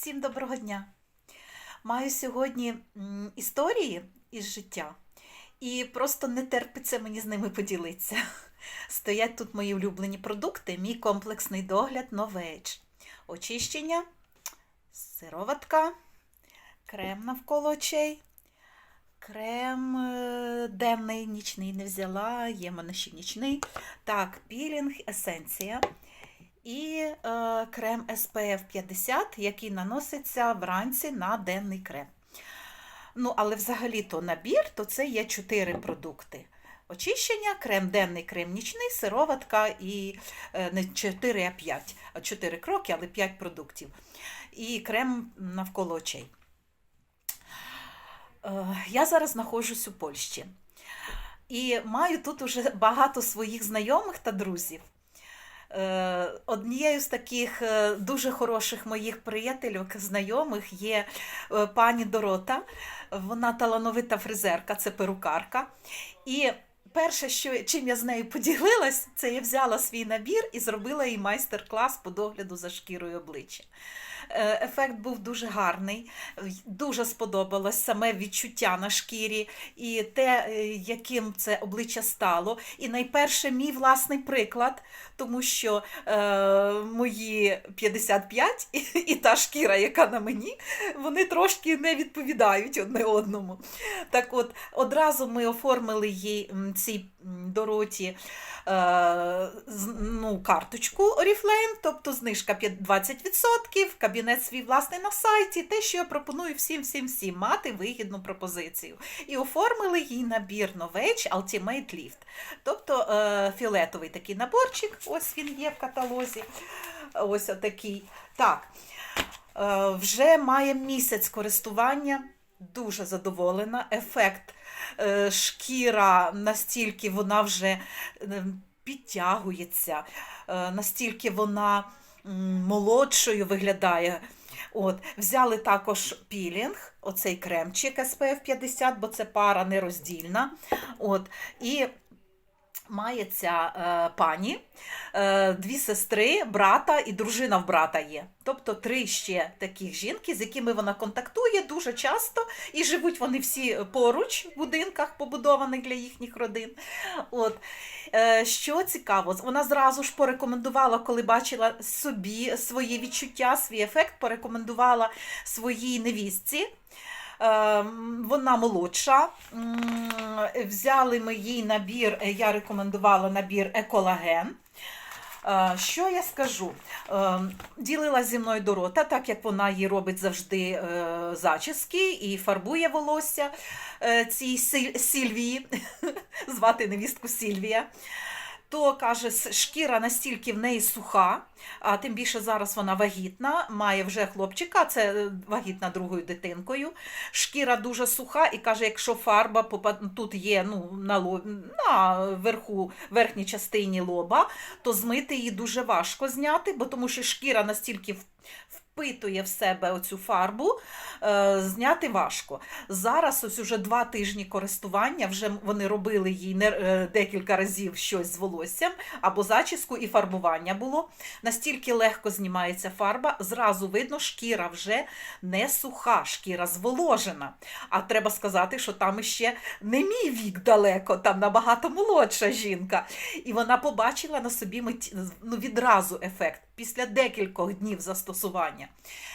Всім доброго дня! Маю сьогодні історії із життя, і просто не терпиться мені з ними поділитися. Стоять тут мої улюблені продукти, мій комплексний догляд Novage. Очищення, сироватка, крем навколо очей, крем е, денний, нічний не взяла, є мене ще нічний. Так, пілінг, есенція і е, крем SPF 50, який наноситься вранці на денний крем. Ну, але взагалі-то набір, то це є 4 продукти. Очищення, крем денний, крем нічний, сироватка і е, не 4, а 5. 4 кроки, але 5 продуктів. І крем навколо очей. Е, Я зараз знаходжусь у Польщі. І маю тут уже багато своїх знайомих та друзів. Е, Однією з таких е, дуже хороших моїх приятелів, знайомих є е, пані Дорота. Вона талановита фрезерка, це перукарка. І перше, що, чим я з нею поділилась, це я взяла свій набір і зробила їй майстер-клас по догляду за шкірою обличчя. Е, Ефект був дуже гарний, дуже сподобалось саме відчуття на шкірі і те, е, яким це обличчя стало. І найперше мій власний приклад, тому що е, мої 55 і, і та шкіра, яка на мені, вони трошки не відповідають одне одному. Так от, одразу ми оформили їй м, Дороті е, ну, карточку Oriflame, тобто знижка 20%, кабінет свій власний на сайті, те, що я пропоную всім, всім, всім мати вигідну пропозицію. І оформили їй набір Novage Ultimate Lift. Тобто е, фіолетовий такий наборчик, ось він є в каталозі. Ось отакий. Так, е, вже має місяць користування, дуже задоволена. Ефект е, шкіра настільки вона вже е, підтягується, е, настільки вона молодшою виглядає. От, взяли також пілінг, оцей кремчик SPF 50, бо це пара нероздільна. От, і має ця е, пані, е, дві сестри, брата і дружина в брата є. Тобто три ще таких жінки, з якими вона контактує дуже часто, і живуть вони всі поруч в будинках, побудованих для їхніх родин. От. Е, що цікаво, вона зразу ж порекомендувала, коли бачила собі свої відчуття, свій ефект, порекомендувала своїй невістці. Е, Вона молодша. Взяли ми їй набір, е, я рекомендувала набір Еколаген. Е, Що я скажу? Е, Ділила зі мною Дорота, так як вона їй робить завжди е, зачіски і фарбує волосся цій Сільвії, звати невістку Сільвія. То каже, шкіра настільки в неї суха, а тим більше зараз вона вагітна, має вже хлопчика, це е, вагітна другою дитинкою. Шкіра дуже суха, і каже, якщо фарба тут є ну, на, ло... на верху, верхній частині лоба, то змити її дуже важко зняти, бо тому що шкіра настільки впитує в себе оцю фарбу, е, зняти важко. Зараз ось уже два тижні користування, вже вони робили їй не, е, декілька разів щось з волоссям, або зачіску і фарбування було. Настільки легко знімається фарба, зразу видно, шкіра вже не суха, шкіра зволожена. А треба сказати, що там іще не мій вік далеко, там набагато молодша жінка. І вона побачила на собі ну, відразу ефект після декількох днів застосування.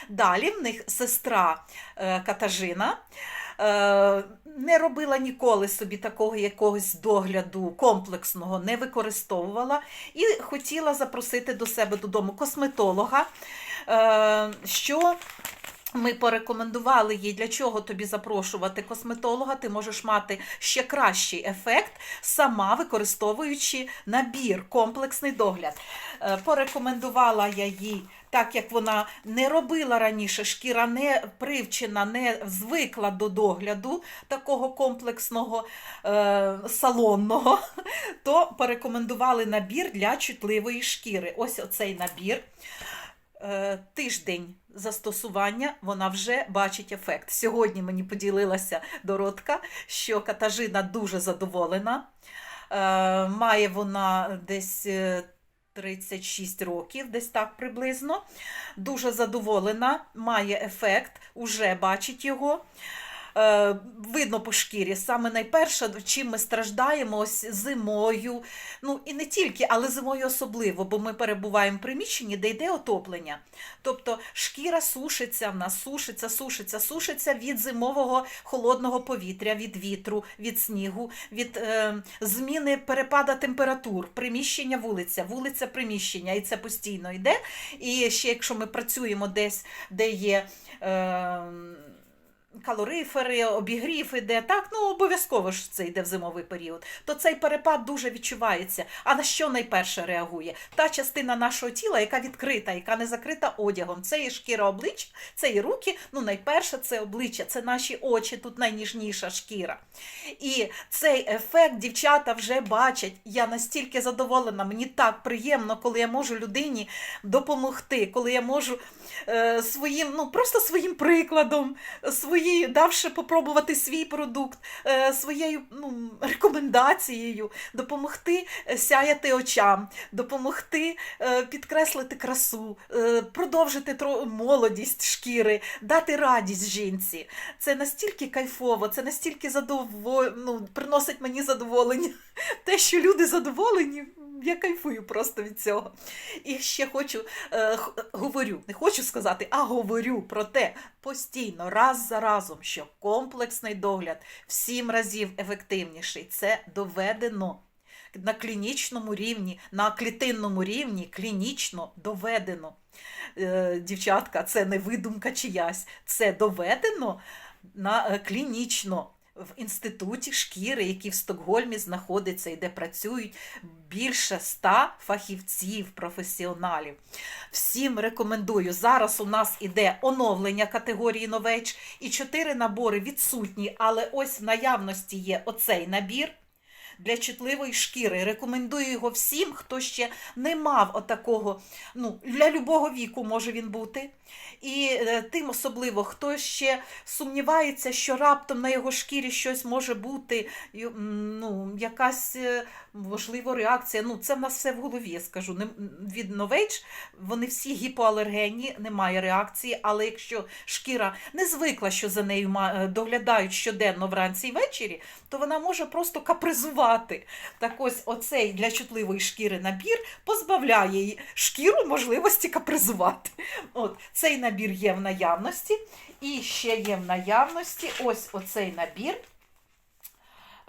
Далі в них сестра е, Катажина. Е, не робила ніколи собі такого якогось догляду комплексного, не використовувала і хотіла запросити до себе додому косметолога, е, що ми порекомендували їй, для чого тобі запрошувати косметолога, ти можеш мати ще кращий ефект, сама використовуючи набір, комплексний догляд. Е, Порекомендувала я їй, так як вона не робила раніше, шкіра не привчена, не звикла до догляду такого комплексного е, салонного, то порекомендували набір для чутливої шкіри. Ось оцей набір. Е, Тиждень застосування вона вже бачить ефект. Сьогодні мені поділилася Доротка, що Катажина дуже задоволена. Е, Має вона десь е, 36 років, десь так приблизно. Дуже задоволена, має ефект, уже бачить його. Е, видно по шкірі. Саме найперше, чим ми страждаємо ось зимою. Ну і не тільки, але зимою особливо, бо ми перебуваємо в приміщенні, де йде отоплення. Тобто шкіра сушиться в нас, сушиться, сушиться, сушиться від зимового холодного повітря, від вітру, від снігу, від е, зміни перепада температур, приміщення, вулиця, вулиця, приміщення, і це постійно йде. І ще якщо ми працюємо десь, де є. Е, Калорифери, обігрів іде, так, ну обов'язково ж це йде в зимовий період, то цей перепад дуже відчувається. А на що найперше реагує? Та частина нашого тіла, яка відкрита, яка не закрита одягом. Це і шкіра обличчя, це і руки. Ну, найперше це обличчя, це наші очі, тут найніжніша шкіра. І цей ефект дівчата вже бачать. Я настільки задоволена, мені так приємно, коли я можу людині допомогти, коли я можу е, своїм, ну просто своїм прикладом, своїм своєю, давши попробувати свій продукт, е, своєю ну, рекомендацією, допомогти е, сяяти очам, допомогти е, підкреслити красу, продовжити молодість шкіри, дати радість жінці. Це настільки кайфово, це настільки задоволь... ну, приносить мені задоволення. Те, що люди задоволені я кайфую просто від цього. І ще хочу е, говорю, не хочу сказати, а говорю про те постійно, раз за разом, що комплексний догляд в сім разів ефективніший. Це доведено. На клінічному рівні, на клітинному рівні клінічно доведено. Е, дівчатка, це не видумка чиясь, це доведено на е, клінічно в інституті шкіри, який в Стокгольмі знаходиться і де працюють більше ста фахівців, професіоналів. Всім рекомендую. Зараз у нас іде оновлення категорії новеч, і чотири набори відсутні, але ось в наявності є оцей набір для чутливої шкіри. Рекомендую його всім, хто ще не мав отакого, ну, для любого віку може він бути. І е, тим особливо, хто ще сумнівається, що раптом на його шкірі щось може бути, ну, якась е, можливо реакція. Ну, Це в нас все в голові, я скажу. Від Novage вони всі гіпоалергенні, немає реакції, але якщо шкіра не звикла, що за нею доглядають щоденно вранці і ввечері, то вона може просто капризувати. Так ось оцей для чутливої шкіри набір позбавляє шкіру можливості капризувати. От, Цей набір є в наявності. І ще є в наявності ось оцей набір.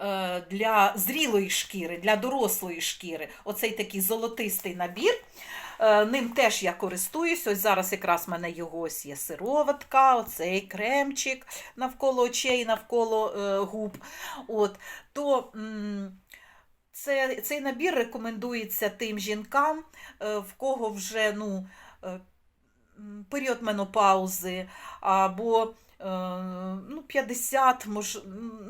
Е, для зрілої шкіри, для дорослої шкіри, оцей такий золотистий набір. Е, ним теж я користуюсь. Ось зараз якраз в мене його ось є сироватка, оцей кремчик навколо очей, навколо е, губ. От, то це, Цей набір рекомендується тим жінкам, е, в кого вже ну, період менопаузи, або ну, 50, мож...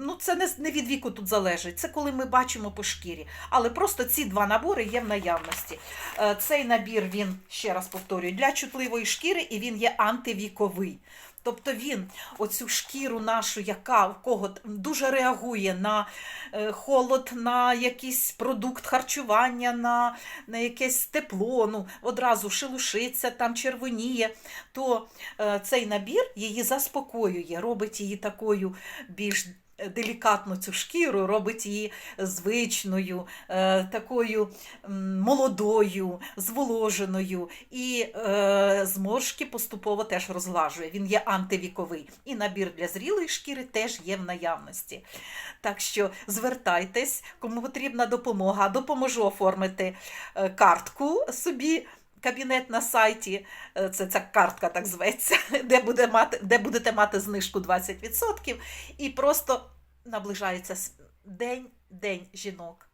ну це не, не від віку тут залежить, це коли ми бачимо по шкірі. Але просто ці два набори є в наявності. Е, цей набір, він, ще раз повторюю, для чутливої шкіри і він є антивіковий. Тобто він оцю шкіру нашу, яка в кого дуже реагує на е, холод, на якийсь продукт харчування, на на якесь тепло, ну, одразу шелушиться, там червоніє, то е, цей набір її заспокоює, робить її такою більш делікатно цю шкіру, робить її звичною, е, такою молодою, зволоженою, і е, зморшки поступово теж розглажує. Він є антивіковий. І набір для зрілої шкіри теж є в наявності. Так що звертайтесь, кому потрібна допомога, допоможу оформити е, картку собі. Кабінет на сайті, це ця картка так зветься, де буде мати, де будете мати знижку 20%. І просто наближається день день жінок.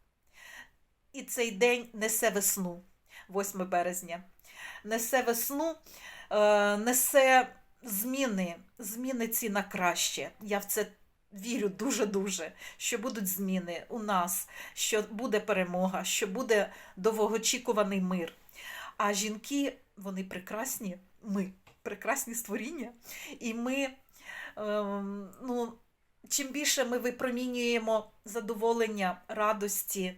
І цей день несе весну, 8 березня. Несе весну, е, несе зміни, зміни ці на краще. Я в це вірю дуже-дуже, що будуть зміни у нас, що буде перемога, що буде довгоочікуваний мир. А жінки, вони прекрасні, ми прекрасні створіння. І ми, ем, ну, чим більше ми випромінюємо задоволення, радості,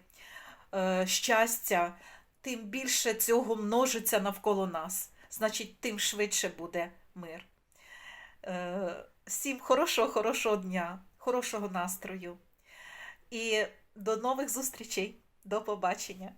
е, щастя, тим більше цього множиться навколо нас. Значить, тим швидше буде мир. Е, Всім хорошого, хорошого дня, хорошого настрою. І до нових зустрічей. До побачення.